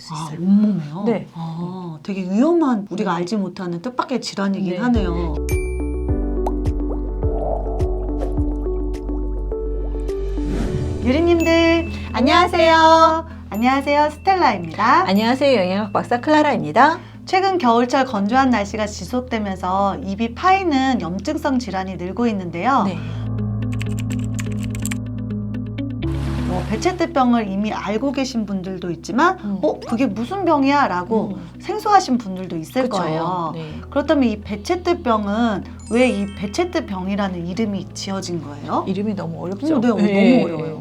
수 아, 있어요. 온몸에요? 네. 아, 되게 위험한 우리가 알지 못하는 뜻밖의 질환이긴 네. 하네요. 유리님들 안녕하세요. 안녕하세요. 스텔라입니다. 안녕하세요. 영양학 박사 클라라입니다. 최근 겨울철 건조한 날씨가 지속되면서 입이 파이는 염증성 질환이 늘고 있는데요. 네. 뭐 배체뜨병을 이미 알고 계신 분들도 있지만, 음. 어 그게 무슨 병이야? 라고 음. 생소하신 분들도 있을 그쵸. 거예요. 네. 그렇다면 이 배체뜨병은 왜 이 배체뜨병이라는 이름이 지어진 거예요? 이름이 너무 어렵죠. 어, 네, 네. 너무 어려워요.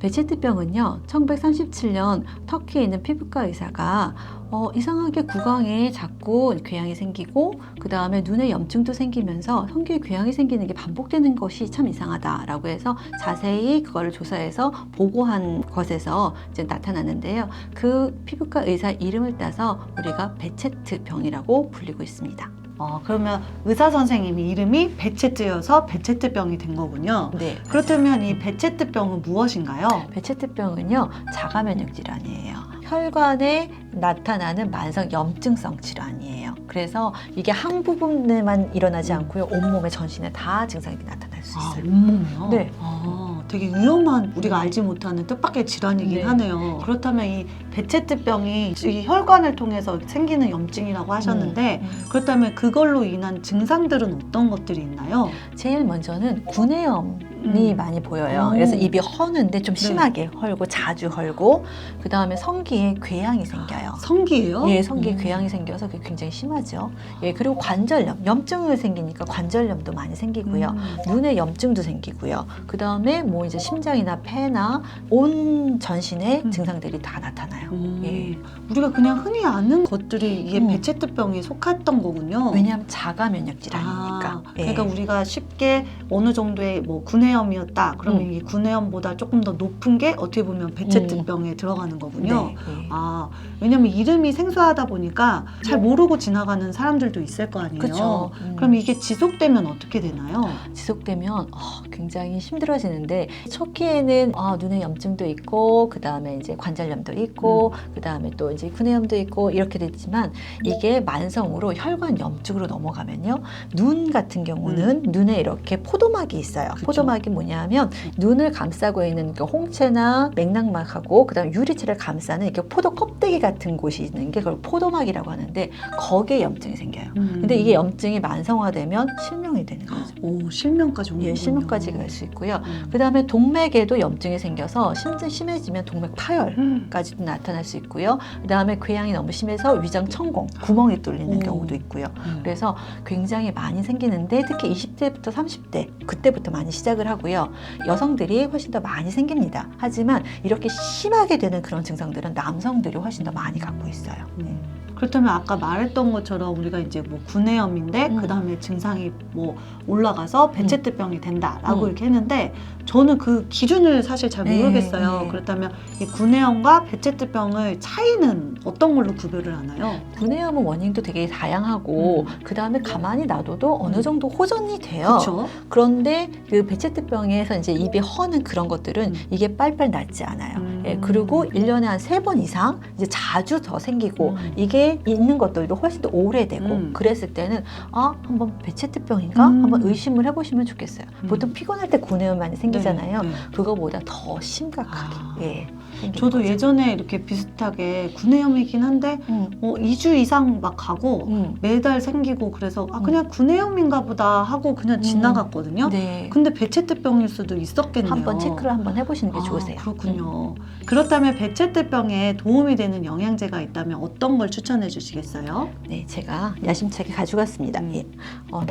베체트병은요, 1937년 터키에 있는 피부과 의사가 어, 이상하게 구강에 자꾸 궤양이 생기고 그 다음에 눈에 염증도 생기면서 성기에 궤양이 생기는 게 반복되는 것이 참 이상하다라고 해서 자세히 그거를 조사해서 보고한 것에서 이제 나타났는데요. 그 피부과 의사 이름을 따서 우리가 베체트 병이라고 불리고 있습니다. 어, 그러면 의사 선생님이 이름이 배체뜨여서 배체뜨병이 된 거군요. 네. 그렇다면 이 배체뜨병은 무엇인가요? 배체트병은요 자가 면역 질환이에요. 혈관에 나타나는 만성 염증성 질환이에요. 그래서 이게 한 부분에만 일어나지 않고요 온몸에 전신에 다 증상이 나타날 수 아, 있어요. 온몸이요? 네. 아, 되게 위험한 우리가 알지 못하는 뜻밖의 질환이긴 네. 하네요. 그렇다면 이 배체뜨병이 이 혈관을 통해서 생기는 염증이라고 하셨는데 음. 그렇다면 그걸로 인한 증상들은 어떤 것들이 있나요? 제일 먼저는 구내염 이 음. 많이 보여요. 오. 그래서 입이 허는데 좀 네. 심하게 헐고 자주 헐고 그 다음에 성기에 궤양이 생겨요. 성기예요? 예, 성기에 음. 궤양이 생겨서 그게 굉장히 심하죠. 예, 그리고 관절염, 염증을 생기니까 관절염도 많이 생기고요. 음. 눈에 염증도 생기고요. 그 다음에 뭐 이제 심장이나 폐나 온 전신에 음. 증상들이 다 나타나요. 음. 예. 우리가 그냥 흔히 아는 것들이 이게 음. 배체뜨병에 속했던 거군요. 왜냐하면 자가 면역 질환이니까. 아, 예. 그러니까 우리가 쉽게 어느 정도의 뭐 구내염이었다. 그러면 음. 이 구내염보다 조금 더 높은 게 어떻게 보면 배체뜨병에 들어가는 거군요. 네, 예. 아, 왜냐면 이름이 생소하다 보니까 잘 모르고 지나가는 사람들도 있을 거 아니에요. 그렇죠. 음. 그럼 이게 지속되면 어떻게 되나요? 지속되면 어, 굉장히 힘들어지는데 초기에는 어, 눈에 염증도 있고 그 다음에 이제 관절염도 있고 그 다음에 또 이제 구내염도 있고 이렇게 됐지만 이게 만성으로 혈관 염증으로 넘어가면요 눈 같은 경우는 눈에 이렇게 포도막이 있어요. 음. 그쵸. 포도막이 뭐냐면 눈을 감싸고 있는 그 홍채나 맥락막하고 그다음 에 유리체를 감싸는 이렇게 포도 껍데기 같은 곳이 있는 게 그걸 포도막이라고 하는데 거기에 염증이 생겨요. 근데 이게 염증이 만성화되면 실명이 되는 거죠. 오, 실명까지 오는군요. 예, 실명까지 갈 수 있고요. 음. 그 다음에 동맥에도 염증이 생겨서 심증 심해지면 동맥 음. 파열까지도 나타날 수 있고요. 그 다음에 궤양이 너무 심해서 위장 천공, 구멍이 뚫리는 오. 경우도 있고요. 음. 그래서 굉장히 많이 생기는데 특히 20대부터 30대 그때부터 많이 시작을 하고요. 여성들이 훨씬 더 많이 생깁니다. 하지만 이렇게 심하게 되는 그런 증상들은 남성들이 훨씬 더 많이 갖고 있어요. 네. 그렇다면 아까 말했던 것처럼 우리가 이제 뭐 구내염인데 음. 그 다음에 증상이 뭐 올라가서 배체뜨병이 된다라고 음. 이렇게 했는데 저는 그 기준을 사실 잘 네, 모르겠어요. 네. 그렇다면 이 구내염과 배체뜨병을 차이는 어떤 걸로 구별을 하나요? 구내염은 원인도 되게 다양하고 그 다음에 가만히 놔둬도 어느 음. 정도 호전이 돼요. 그렇죠. 그런데 그 배체뜨병에서 이제 입이 허는 그런 것들은 음. 이게 빨빨 낫지 않아요. 음. 예, 그리고 일년에 한 세 번 이상 이제 자주 더 생기고 음. 이게 있는 것들도 훨씬 더 오래되고 음. 그랬을 때는 아, 한번 배체뜨병인가? 음. 한번 의심을 해보시면 좋겠어요. 음. 보통 피곤할 때 구내염 많이 생기잖아요. 네, 네. 그거보다 더 심각하게. 아. 예. 저도 거죠. 예전에 이렇게 비슷하게 구내염이긴 한데 음, 뭐 2주 이상 막 가고 음. 매달 생기고 그래서 아 그냥 구내염인가 보다 하고 그냥 음. 지나갔거든요. 네. 근데 배체뜨병일 수도 있었겠네요. 한번 체크를 한번 해보시는 게 아, 좋으세요. 그렇군요. 그렇다면 배체뜨병에 도움이 되는 영양제가 있다면 어떤 걸 추천해 주시겠어요? 네, 제가 야심차게 가져갔습니다. 음. 예. 어,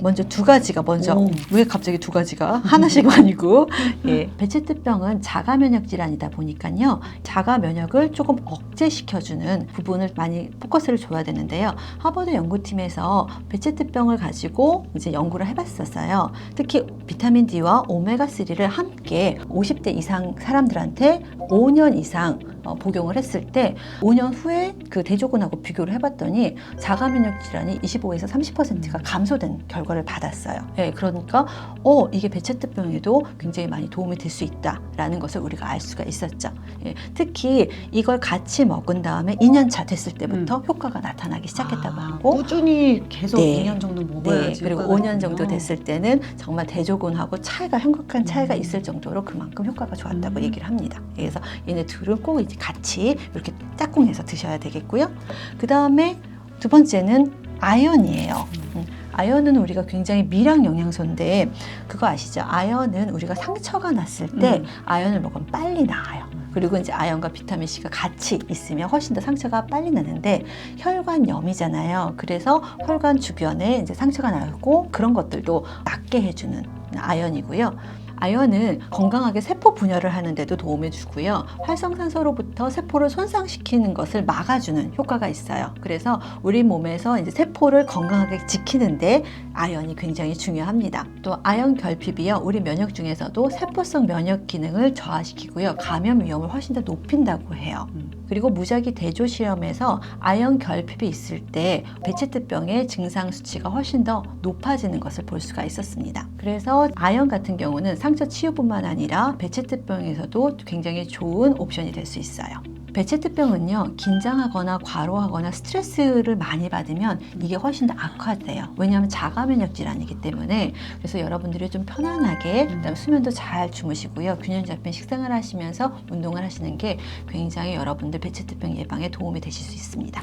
먼저 두 가지가 먼저 오. 왜 갑자기 두 가지가 하나씩 아니고 예, 배체뜨병은 자가 면역 질환이다 보니까요. 자가 면역을 조금 억제시켜주는 부분을 많이 포커스를 줘야 되는데요. 하버드 연구팀에서 배체뜨병을 가지고 이제 연구를 해봤었어요. 특히 비타민 D와 오메가 3를 함께 50대 이상 사람들한테 5년 이상 어, 복용을 했을 때 5년 후에 그 대조군하고 비교를 해봤더니 자가 면역 질환이 25에서 30%가 감소된 결과를 받았어요. 예, 그러니까 어 이게 배체특병에도 굉장히 많이 도움이 될 수 있다라는 것을 우리가 알 수가 있었죠. 예, 특히 이걸 같이 먹은 다음에 2년 차 됐을 때부터 효과가 나타나기 시작했다고 아, 하고 꾸준히 계속 네. 2년 정도 네, 먹어야지. 그리고 효과가 5년 정도. 됐을 때는 정말 대조군하고 차이가 현격한 차이가 음. 있을 정도로 그만큼 효과가 좋았다고 음. 얘기를 합니다. 그래서 얘네 둘은 꼭 이제 같이 이렇게 짝꿍해서 드셔야 되겠고요. 그 다음에 두 번째는 아연이에요. 음, 아연은 우리가 굉장히 미량 영양소인데 그거 아시죠? 아연은 우리가 상처가 났을 때 음. 아연을 먹으면 빨리 나아요. 그리고 이제 아연과 비타민 C가 같이 있으면 훨씬 더 상처가 빨리 나는데 혈관염이잖아요. 그래서 혈관 주변에 이제 상처가 나고 그런 것들도 낫게 해주는 아연이고요. 아연은 건강하게 세포 분열을 하는데도 도움을 주고요. 활성산소로부터 세포를 손상시키는 것을 막아주는 효과가 있어요. 그래서 우리 몸에서 이제 세포를 건강하게 지키는데 아연이 굉장히 중요합니다. 또 아연 결핍이요. 우리 면역 중에서도 세포성 면역 기능을 저하시키고요. 감염 위험을 훨씬 더 높인다고 해요. 음. 그리고 무작위 대조 실험에서 아연 결핍이 있을 때 베체트병의 증상 수치가 훨씬 더 높아지는 것을 볼 수가 있었습니다. 그래서 아연 같은 경우는 상처 치유뿐만 아니라 베체트병에서도 굉장히 좋은 옵션이 될 수 있어요. 베체트병은요 긴장하거나 과로하거나 스트레스를 많이 받으면 이게 훨씬 더 악화돼요. 왜냐하면 자가 면역 질환이기 때문에 그래서 여러분들이 좀 편안하게 그다음에 수면도 잘 주무시고요 균형 잡힌 식생활 하시면서 운동을 하시는 게 굉장히 여러분들 베체트병 예방에 도움이 되실 수 있습니다.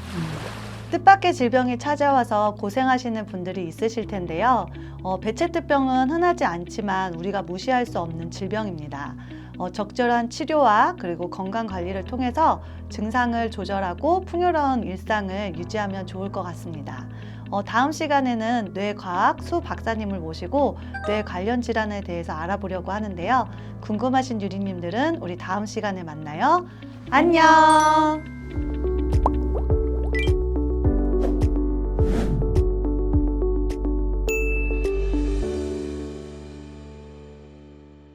뜻밖의 질병이 찾아와서 고생하시는 분들이 있으실 텐데요. 어, 배체특병은 흔하지 않지만 우리가 무시할 수 없는 질병입니다. 어, 적절한 치료와 그리고 건강 관리를 통해서 증상을 조절하고 풍요로운 일상을 유지하면 좋을 것 같습니다. 어, 다음 시간에는 뇌과학 수 박사님을 모시고 뇌 관련 질환에 대해서 알아보려고 하는데요. 궁금하신 유리님들은 우리 다음 시간에 만나요. 안녕!